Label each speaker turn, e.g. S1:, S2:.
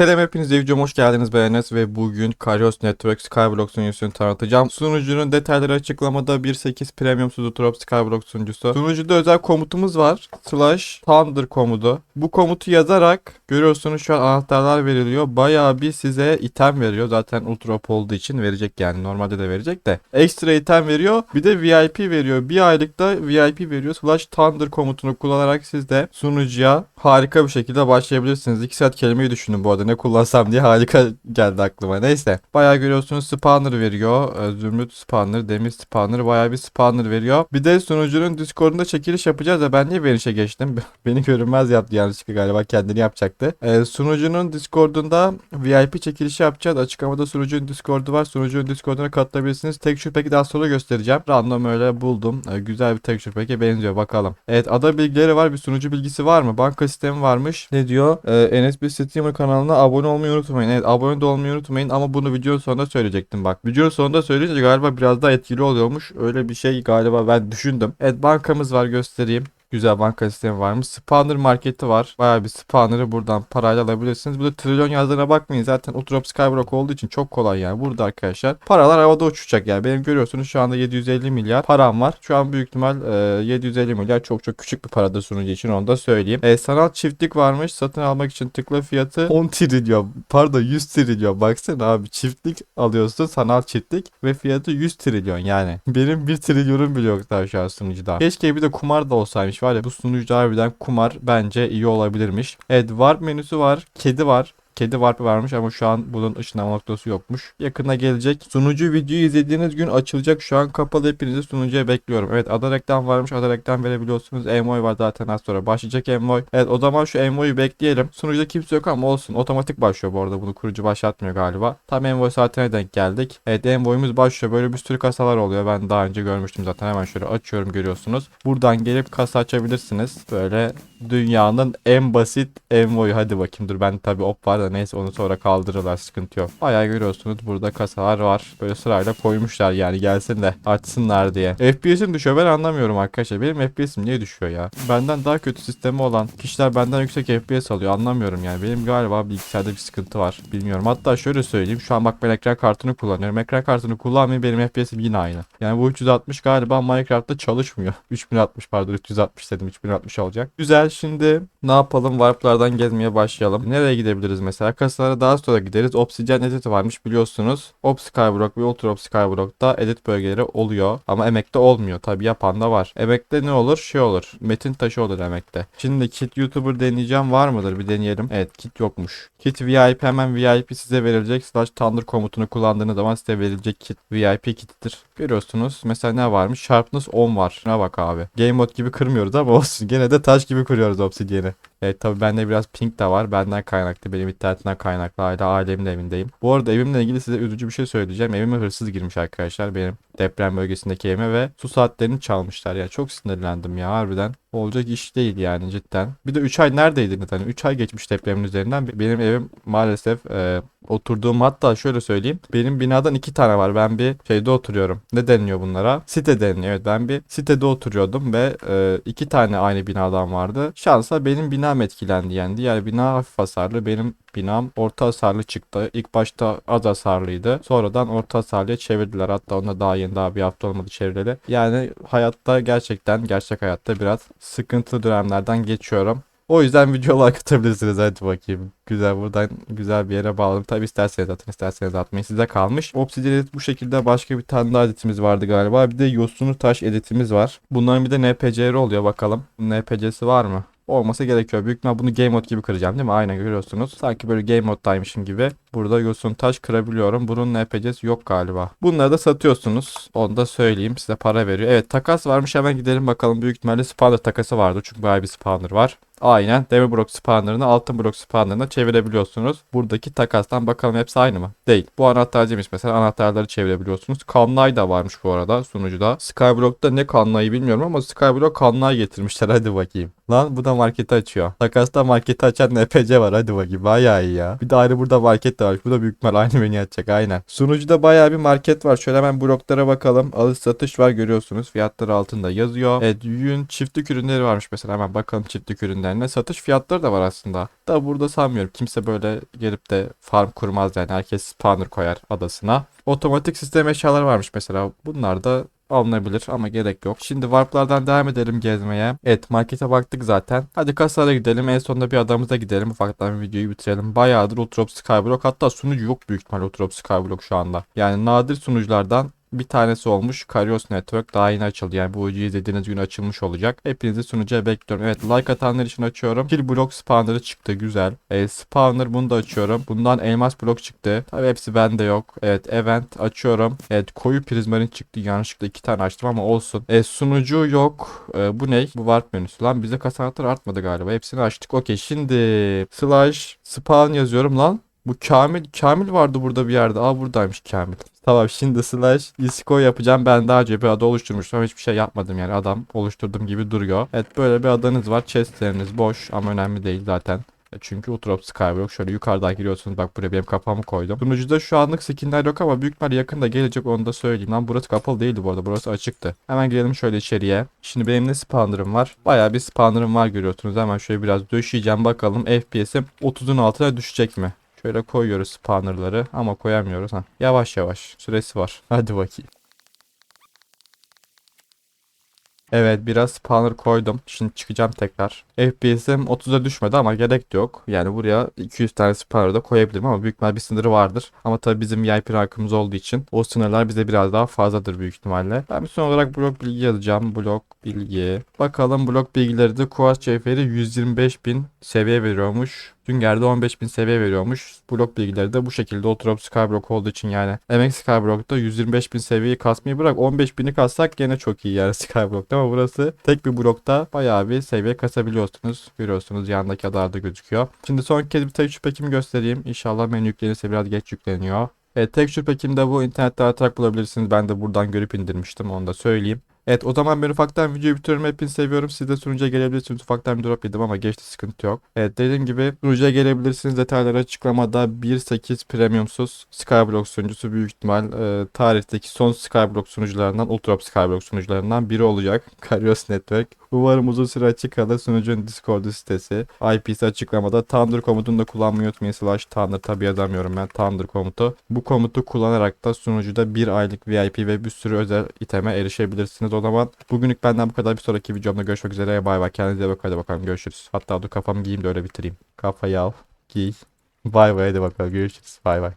S1: Selam hepinize videoma hoş geldiniz beğeniniz ve bugün Karios Network Skyblock sunucusunu tanıtacağım. Sunucunun detayları açıklamada 1.8 Premium Sudotrop Skyblock sunucusu. Sunucuda özel komutumuz var. Slash Thunder komutu. Bu komutu yazarak görüyorsunuz şu an anahtarlar veriliyor. Bayağı bir size item veriyor. Zaten Ultrop olduğu için verecek yani. Normalde de verecek de. Ekstra item veriyor. Bir de VIP veriyor. Bir aylıkta VIP veriyor. Slash Thunder komutunu kullanarak siz de sunucuya harika bir şekilde başlayabilirsiniz. 2 saat kelimeyi düşündüm bu arada ne kullansam diye harika geldi aklıma. Neyse. Bayağı görüyorsunuz spawner veriyor. Ee, Zümrüt spawner, demir spawner bayağı bir spawner veriyor. Bir de sunucunun Discord'unda çekiliş yapacağız da ben niye Veniş'e geçtim? Beni görünmez yaptı yanlışlıkla galiba kendini yapacaktı. Ee, sunucunun Discord'unda VIP çekilişi yapacağız. Açıklamada sunucunun Discord'u var. Sunucunun Discord'una katılabilirsiniz. Texture Pack'i daha sonra göstereceğim. Random öyle buldum. Ee, güzel bir Texture Pack'e benziyor bakalım. Evet ada bilgileri var. Bir sunucu bilgisi var mı? Banka sistemi varmış. Ne diyor? Ee, NSB Streamer kanalına abone olmayı unutmayın. Evet abone de olmayı unutmayın ama bunu videonun sonunda söyleyecektim bak. Videonun sonunda söyleyince galiba biraz daha etkili oluyormuş. Öyle bir şey galiba ben düşündüm. Evet bankamız var göstereyim. Güzel banka sistemi varmış. Spawner marketi var. Bayağı bir spawner'ı buradan parayla alabilirsiniz. Burada trilyon yazdığına bakmayın. Zaten Utrop Skyblock olduğu için çok kolay yani. Burada arkadaşlar paralar havada uçacak yani. Benim görüyorsunuz şu anda 750 milyar param var. Şu an büyük ihtimal e, 750 milyar çok çok küçük bir paradır sunucu için onu da söyleyeyim. E, sanal çiftlik varmış. Satın almak için tıkla fiyatı 10 trilyon. Pardon 100 trilyon. Baksana abi çiftlik alıyorsun sanal çiftlik ve fiyatı 100 trilyon yani. Benim 1 trilyonum bile yok daha şu an sunucuda. Keşke bir de kumar da olsaymış var ya bu sunucuda harbiden kumar bence iyi olabilirmiş. Evet warp menüsü var. Kedi var. Kedi warp varmış ama şu an bunun ışınlama noktası yokmuş. Yakına gelecek. Sunucu videoyu izlediğiniz gün açılacak. Şu an kapalı hepinizi sunucuya bekliyorum. Evet ada reklam varmış. Ada reklam verebiliyorsunuz. Envoy var zaten az sonra başlayacak Envoy. Evet o zaman şu Envoy'u bekleyelim. Sunucuda kimse yok ama olsun. Otomatik başlıyor bu arada. Bunu kurucu başlatmıyor galiba. Tam Envoy saatine denk geldik. Evet Envoy'umuz başlıyor. Böyle bir sürü kasalar oluyor. Ben daha önce görmüştüm zaten. Hemen şöyle açıyorum görüyorsunuz. Buradan gelip kasa açabilirsiniz. Böyle dünyanın en basit Envoy'u. Hadi bakayım dur ben tabi op var da neyse onu sonra kaldırırlar sıkıntı yok. Bayağı görüyorsunuz burada kasalar var. Böyle sırayla koymuşlar yani gelsin de açsınlar diye. FPS'im düşüyor ben anlamıyorum arkadaşlar. Benim FPS'im niye düşüyor ya? Benden daha kötü sistemi olan kişiler benden yüksek FPS alıyor anlamıyorum yani. Benim galiba bilgisayarda bir sıkıntı var. Bilmiyorum. Hatta şöyle söyleyeyim. Şu an bak ben ekran kartını kullanıyorum. Ekran kartını kullanmayayım benim FPS'im yine aynı. Yani bu 360 galiba Minecraft'ta çalışmıyor. 3060 pardon 360 dedim 3060 olacak. Güzel şimdi ne yapalım? Warp'lardan gezmeye başlayalım. Nereye gidebiliriz mesela? Kasalara daha sonra gideriz. Obsidian edit varmış biliyorsunuz. Op Skyblock ve Ultra Op Skyblock'ta edit bölgeleri oluyor. Ama emekte olmuyor. Tabi yapan da var. Emekte ne olur? Şey olur. Metin taşı olur emekte. Şimdi kit YouTuber deneyeceğim var mıdır? Bir deneyelim. Evet kit yokmuş. Kit VIP hemen VIP size verilecek. Slash Thunder komutunu kullandığınız zaman size verilecek kit VIP kitidir. Görüyorsunuz. Mesela ne varmış? Sharpness 10 var. Şuna bak abi. Game mode gibi kırmıyoruz ama olsun. Gene de taş gibi kırıyoruz Obsidian'i. Evet tabi bende biraz ping de var. Benden kaynaklı. Benim internetimden kaynaklı. Hala ailemin evindeyim. Bu arada evimle ilgili size üzücü bir şey söyleyeceğim. Evime hırsız girmiş arkadaşlar. Benim deprem bölgesindeki evime ve su saatlerini çalmışlar ya. Çok sinirlendim ya harbiden. Olacak iş değil yani cidden. Bir de 3 ay neredeydiniz? Hani 3 ay geçmiş depremin üzerinden. Benim evim maalesef e, oturduğum hatta şöyle söyleyeyim. Benim binadan iki tane var. Ben bir şeyde oturuyorum. Ne deniliyor bunlara? Site deniliyor. Evet ben bir sitede oturuyordum ve e, iki tane aynı binadan vardı. Şansa benim binam etkilendi yani. Diğer bina hafif hasarlı. Benim binam orta hasarlı çıktı. İlk başta az hasarlıydı. Sonradan orta hasarlıya çevirdiler. Hatta onda daha yeni daha bir hafta olmadı çevireli. Yani hayatta gerçekten gerçek hayatta biraz sıkıntılı dönemlerden geçiyorum. O yüzden video like atabilirsiniz hadi bakayım. Güzel buradan güzel bir yere bağladım. Tabi isterseniz atın isterseniz atmayın size kalmış. Obsidian bu şekilde başka bir tane daha editimiz vardı galiba. Bir de yosunlu taş editimiz var. Bunların bir de NPC'leri oluyor bakalım. NPC'si var mı? Olması gerekiyor. Büyük ihtimal bunu game mode gibi kıracağım değil mi? Aynen görüyorsunuz. Sanki böyle game moddaymışım gibi. Burada yosun taş kırabiliyorum. Bunun NPC'si yok galiba. Bunları da satıyorsunuz. Onu da söyleyeyim. Size para veriyor. Evet takas varmış. Hemen gidelim bakalım. Büyük ihtimalle spawner takası vardı. Çünkü bayağı bir spawner var. Aynen demir blok spawnerını altın blok spawnerına çevirebiliyorsunuz. Buradaki takastan bakalım hepsi aynı mı? Değil. Bu anahtarcıymış mesela anahtarları çevirebiliyorsunuz. Kanlay da varmış bu arada sunucuda. Skyblock'ta ne kanlayı bilmiyorum ama Skyblock kanlay getirmişler hadi bakayım. Lan bu da marketi açıyor. Takasta marketi açan NPC var hadi bakayım bayağı iyi ya. Bir de ayrı burada market de var. Bu da büyük ihtimal aynı menü açacak aynen. Sunucuda bayağı bir market var. Şöyle hemen bloklara bakalım. Alış satış var görüyorsunuz. Fiyatları altında yazıyor. Evet yün çiftlik ürünleri varmış mesela. Hemen bakalım çiftlik ürünlerine. Satış fiyatları da var aslında. Da burada sanmıyorum. Kimse böyle gelip de farm kurmaz yani. Herkes spawner koyar adasına. Otomatik sistem eşyaları varmış mesela. Bunlar da alınabilir ama gerek yok. Şimdi warplardan devam edelim gezmeye. Evet markete baktık zaten. Hadi kasaya gidelim. En sonunda bir adamıza gidelim. Ufaktan videoyu bitirelim. Bayağıdır Ultrop Skyblock. Hatta sunucu yok büyük ihtimalle Ultrop Skyblock şu anda. Yani nadir sunuculardan bir tanesi olmuş. Karios Network daha yeni açıldı. Yani bu videoyu izlediğiniz gün açılmış olacak. Hepinizi sunucuya bekliyorum. Evet like atanlar için açıyorum. Kill Block Spawner'ı çıktı. Güzel. E, spawner bunu da açıyorum. Bundan elmas blok çıktı. Tabi hepsi bende yok. Evet event açıyorum. Evet koyu prizmarin çıktı. Yanlışlıkla iki tane açtım ama olsun. E, sunucu yok. E, bu ne? Bu warp menüsü. Lan bize kasanatlar artmadı galiba. Hepsini açtık. Okey şimdi slash spawn yazıyorum lan. Bu Kamil, Kamil vardı burada bir yerde. Aa buradaymış Kamil. Tamam şimdi slash isco yapacağım. Ben daha önce bir ada oluşturmuştum hiçbir şey yapmadım yani adam oluşturduğum gibi duruyor. Evet böyle bir adanız var. Chestleriniz boş ama önemli değil zaten. E, Çünkü Ultrop Skyblock şöyle yukarıdan giriyorsunuz. Bak buraya benim kafamı koydum. Sunucuda şu anlık skinler yok ama büyük ihtimalle yakında gelecek onu da söyleyeyim. Lan burası kapalı değildi bu arada. Burası açıktı. Hemen girelim şöyle içeriye. Şimdi benim ne spawner'ım var? Bayağı bir spawner'ım var görüyorsunuz. Hemen şöyle biraz döşeyeceğim bakalım. FPS'im 30'un altına düşecek mi? Şöyle koyuyoruz spawnerları ama koyamıyoruz. Ha. Yavaş yavaş süresi var. Hadi bakayım. Evet biraz spawner koydum. Şimdi çıkacağım tekrar. FPS'im 30'a düşmedi ama gerek yok. Yani buraya 200 tane spawner da koyabilirim ama büyük bir sınırı vardır. Ama tabii bizim VIP rankımız olduğu için o sınırlar bize biraz daha fazladır büyük ihtimalle. Ben bir son olarak blok bilgi yazacağım. Blok bilgi. Bakalım blok bilgileri de Quartz cevheri 125.000 seviye veriyormuş. Sünger'de 15.000 seviye veriyormuş. Blok bilgileri de bu şekilde Oturop Skyblock olduğu için yani. MX Skyblock'ta 125.000 seviyeyi kasmayı bırak 15.000'i kassak gene çok iyi yani Skyblock'ta ama burası tek bir blokta bayağı bir seviye kasabiliyorsunuz. Görüyorsunuz yandaki adarda gözüküyor. Şimdi son kez bir tek pekimi göstereyim. İnşallah menü yüklenirse biraz geç yükleniyor. Evet tek pekini de bu internette aratarak bulabilirsiniz. Ben de buradan görüp indirmiştim onu da söyleyeyim. Evet o zaman ben ufaktan videoyu bitiriyorum. Hepinizi seviyorum. Siz de sunucuya gelebilirsiniz. Ufaktan bir drop yedim ama geçti sıkıntı yok. Evet dediğim gibi sunucuya gelebilirsiniz. Detayları açıklamada 1.8 premiumsuz Skyblock sunucusu büyük ihtimal e, tarihteki son Skyblock sunucularından Ultrop Skyblock sunucularından biri olacak. Karios Network. Umarım uzun süre açık kalır. Sunucunun Discord sitesi. IP'si açıklamada. Thunder komutunu da kullanmayı unutmayın. Slash Thunder tabi yazamıyorum ben. Thunder komutu. Bu komutu kullanarak da sunucuda bir aylık VIP ve bir sürü özel iteme erişebilirsiniz. O zaman bugünlük benden bu kadar. Bir sonraki videomda görüşmek üzere. Bay bay. Kendinize bakın. Hadi bakalım görüşürüz. Hatta dur kafamı giyeyim de öyle bitireyim. Kafayı al. Giy. Bay bay hadi bakalım görüşürüz. Bay bay.